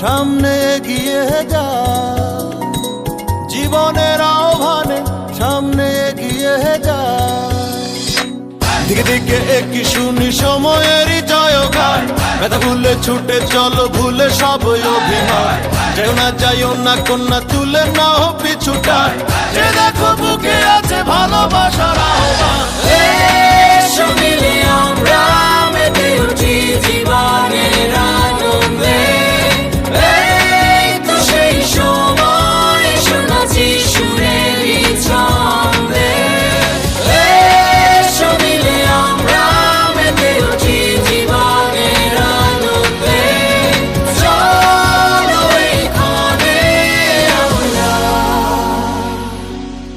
সামনে এগিয়ে যা। জীবনের আহ্বানে সামনে এগিয়ে যা। দিকে দিকে একই শুনি সময়েরই জয়গান। ব্যথা ভুলে ছুটে চলো, ভুলে সব অভিমান যাইও না যাইও না, কন্যা তুলে নাও পিছুটা যে দেখো বুকে আছে ভালোবাসা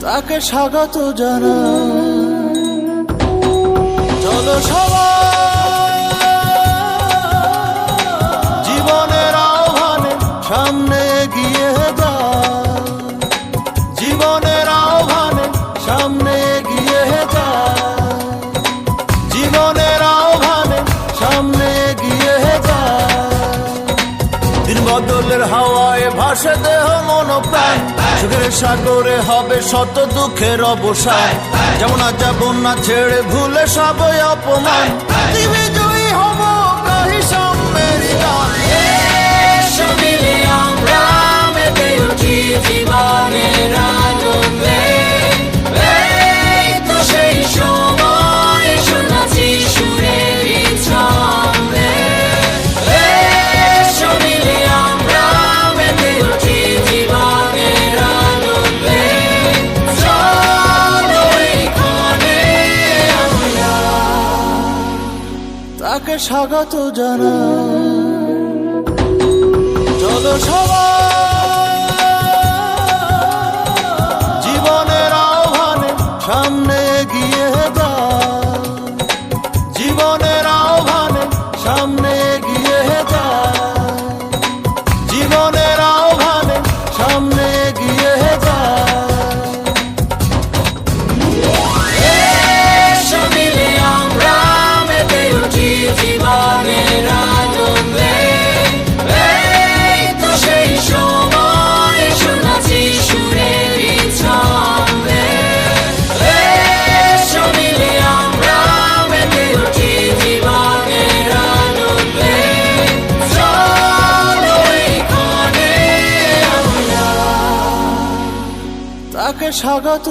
তাকে স্বাগত জানা চলো সবাই জীবনের আহ্বানে সামনে এগিয়ে যা জীবনের আহ্বানে সামনে হাওয়ায় ভাসে দেহ মন প্রাণ সুখের সাগরে হবে শত দুঃখের অবসান। যেমন আজ যাব না ছেড়ে ভুলে সবই অপমান। দিবি জয়ী হব কাহি তাকে স্বাগত জানা চলো সবাই। জীবনের আহ্বানে সামনে এগিয়ে যা তাকে স্বাগত